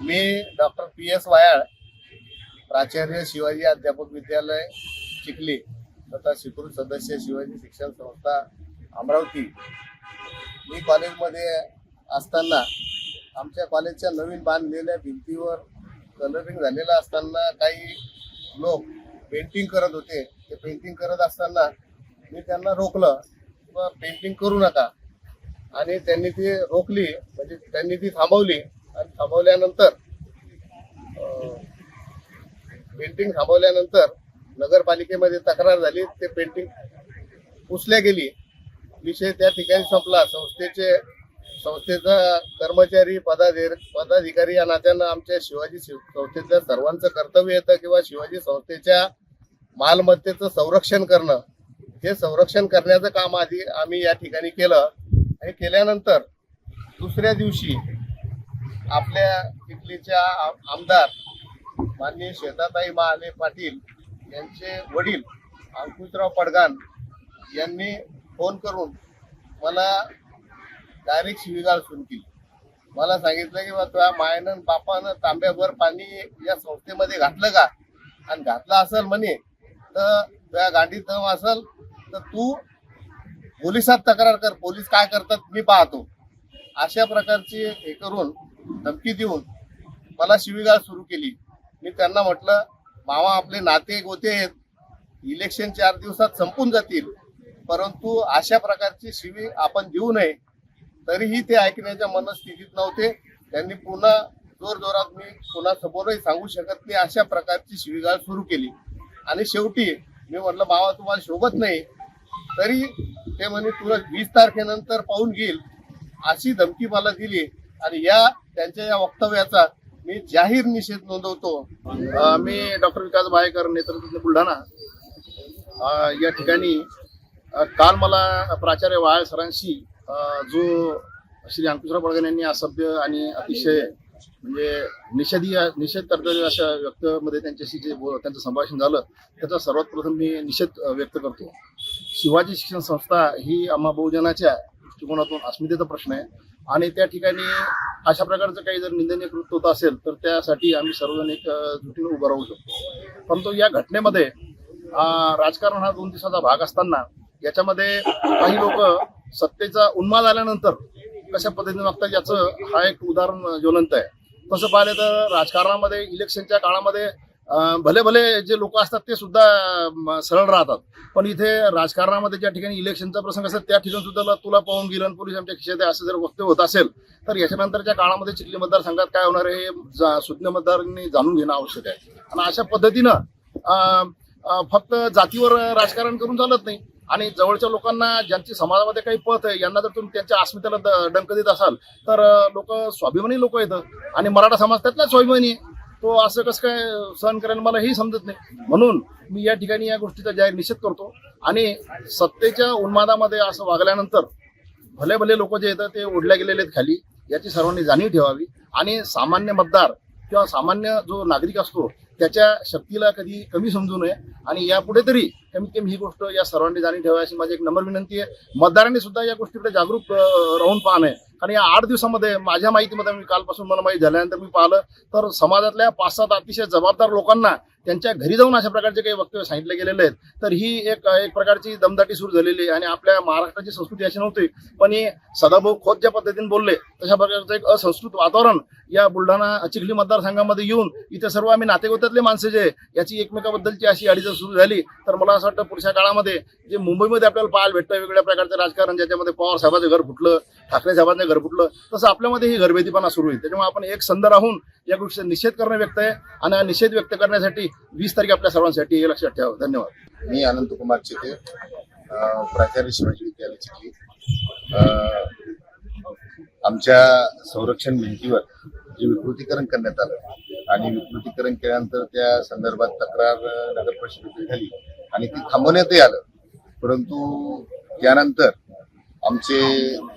मी doctor P S Wayal प्राचार्य शिवाजी अध्यापक विद्यालय चिखली तथा स्वीकृत सदस्य शिवाजी शिक्षण संस्था अमरावती. मी कॉलेजमध्ये असताना आमच्या कॉलेजच्या नवीन बांधलेल्या भिंतीवर कलरिंग झालेलं असताना काही लोक पेंटिंग करत होते. ते पेंटिंग करत असताना मी त्यांना रोखलं किंवा पेंटिंग करू नका. आणि त्यांनी ती रोखली म्हणजे त्यांनी ती थांबवली. थांबवल्यानंतर पेंटिंग थांबवल्यानंतर नगरपालिकेमध्ये तक्रार झाली. ते पेंटिंग पुसल्या गेली. विषय त्या ठिकाणी संपला. संस्थेचे संस्थेचा कर्मचारी पदाधिर पदाधिकारी या नात्यानं आमच्या शिवाजी संस्थेच्या सर्वांचं कर्तव्य येतं किंवा शिवाजी संस्थेच्या मालमत्तेचं संरक्षण करणं. हे संरक्षण करण्याचं काम आधी आम्ही या ठिकाणी केलं. आणि केल्यानंतर दुसऱ्या दिवशी आपल्या चिखलीच्या आमदार माननीय शेताताई महाले पाटील यांचे वडील अंकुशराव पडगाण यांनी फोन करून मला डायरेक्ट शिवीगाळ सुरू केली. मला सांगितलं की बा तुझ्या मायनं बापानं तांब्याभर पाणी या संस्थेमध्ये घातलं का? आणि घातलं असेल म्हणे तर तुझ्या गांडीत दम असेल तर तू पोलिसात तक्रार कर. पोलीस काय करतात मी पाहतो. अशा प्रकारची हे करून धमकी देऊन मला शिवीगाळ सुरू केली. मी त्यांना म्हटलं मामा आपले नाते गोते आहेत. इलेक्शन चार दिवसात संपून जातील. परंतु अशा प्रकारची शिवी आपण देऊ नये. तरीही ते ऐकण्याच्या मनस्थितीत नव्हते. त्यांनी पुन्हा जोर जोरात मी पुन्हा समोरही सांगू शकत नाही अशा प्रकारची शिवीगाळ सुरू केली. आणि शेवटी मी म्हटलं मावा तुम्हाला शोभत नाही. तरी ते म्हणे तुला वीस तारखेनंतर पाहून घेईल. अशी धमकी मला दिली. आणि या त्यांच्या या वक्तव्याचा मी जाहीर निषेध नोंदवतो. मी डॉक्टर विकास भायकर नेतृत्व बुलढाणा. या ठिकाणी काल मला प्राचार्य वाळ सरांशी जो श्री अंकुशराव बळगन यांनी असभ्य आणि अतिशय म्हणजे निषेधी निषेध करणाऱ्या अशा व्यक्तमध्ये त्यांच्याशी जे त्यांचं संभाषण झालं त्याचा सर्वात प्रथम मी निषेध व्यक्त करतो. शिवाजी शिक्षण संस्था ही आम्हा बहुजनाच्या दृष्टिकोनातून अस्मितेचा प्रश्न आहे आणि त्या ठिकाणी अशा प्रकारचं काही जर निंदनीय कृत्य होत असेल तर त्यासाठी आम्ही सर्वजण एक अ, जुटीने उभं राहू शकतो. परंतु या घटनेमध्ये राजकारण हा दोन दिवसाचा भाग असताना याच्यामध्ये काही लोक सत्तेचा उन्माद आल्यानंतर कशा पद्धतीने वागतात याचं हा एक उदाहरण ज्वलंत आहे. तसं पाहिलं तर राजकारणामध्ये इलेक्शनच्या काळामध्ये भले भले जे लोक असतात ते सुद्धा सरळ राहतात. पण इथे राजकारणामध्ये ज्या ठिकाणी इलेक्शनचा प्रसंग असतात त्या ठिकाणी सुद्धा तुला पाहून गेलं पोलीस आमच्या खिशात असं जर वक्तव्य होत असेल तर याच्यानंतरच्या काळामध्ये चिखली मतदारसंघात काय होणार आहे हे जा- सुज्ञ मतदारांनी जाणून घेणं आवश्यक आहे. आणि अशा पद्धतीनं फक्त जातीवर राजकारण करून चालत नाही. आणि जवळच्या लोकांना ज्यांची समाजामध्ये काही पत आहे यांना जर तुम्ही त्यांच्या अस्मितेला द- डंक देत असाल तर लोक स्वाभिमानी लोक येतं आणि मराठा समाज त्यातला स्वाभिमानी आहे. तो असं कसं काय सहन करायला मला हेही समजत नाही. म्हणून मी या ठिकाणी या गोष्टीचा जाहीर निषेध करतो. आणि सत्तेच्या उन्मादामध्ये असं वागल्यानंतर भले भले लोक जे येतात ते ओढल्या गेलेले आहेत खाली याची सर्वांनी जाणीव ठेवावी. आणि सामान्य मतदार किंवा सामान्य जो नागरिक असतो त्याच्या शक्तीला कधी कमी समजू नये. आणि यापुढे तरी कमीत कमी ही गोष्ट या सर्वांनी जाणीव ठेवा अशी माझी एक नम्र विनंती आहे. मतदारांनी सुद्धा या गोष्टीकडे जागरूक राहून पाहणं आहे कारण या आठ दिवसामध्ये माझ्या माहितीमध्ये मी कालपासून मला माहिती झाल्यानंतर मी पाहिलं तर समाजातल्या पाच सात अतिशय जबाबदार लोकांना त्यांच्या घरी जाऊन अशा प्रकारचे काही वक्तव्य सांगितले गेलेले आहेत. तर ही एक एक प्रकारची दमदाटी सुरू झालेली आहे. आणि आपल्या महाराष्ट्राची संस्कृती अशी नव्हती पण हे सदाभाऊ खोत ज्या पद्धतीने बोलले तशा प्रकारचं एक असंस्कृत वातावरण या बुलढाणा चिखली मतदारसंघामध्ये येऊन इथे सर्व आम्ही नातेगोत्यातले माणसं जे याची एकमेकाबद्दलची अशी अडीचण सुरू झाली. तर मला असं वाटतं पुढच्या काळामध्ये जे मुंबईमध्ये आपल्याला पाहायला भेटतं वेगवेगळ्या प्रकारचं राजकारण ज्याच्यामध्ये पवार साहेबाचं घर फुटलं ठाकरे साहेबांचं घर फुटलं तसं आपल्यामध्ये ही घरभेदीपणा सुरू होईल त्याच्यामुळे आपण एक संद राहून या गोष्टीचा निषेध करणं व्यक्त आहे आणि हा निषेध व्यक्त करण्यासाठी वीस तारीख आपल्या सर्वांसाठी हे लक्षात ठेवा. धन्यवाद. मी अनंत कुमार चिते प्राचार्य शिवाजी विद्यालय चिखली. आमच्या संरक्षण भिंतीवर जे विकृतीकरण करण्यात आलं आणि विकृतीकरण केल्यानंतर त्या संदर्भात तक्रार नगर परिषदेत झाली आणि ती थांबवण्यातही आलं. परंतु त्यानंतर आमचे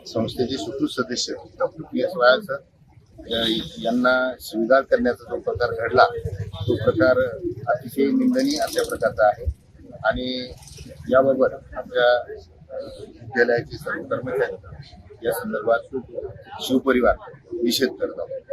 संस्थेचे सुकृत सदस्य doctor P S Wayal sir यांना स्वीकार करण्याचा जो प्रकार घडला तो प्रकार अतिशय निंदनीय अशा प्रकारचा आहे. आणि याबाबत आपल्या विद्यालयाचे सर्व कर्मचारी या संदर्भात शिवपरिवार निषेध करत आहोत.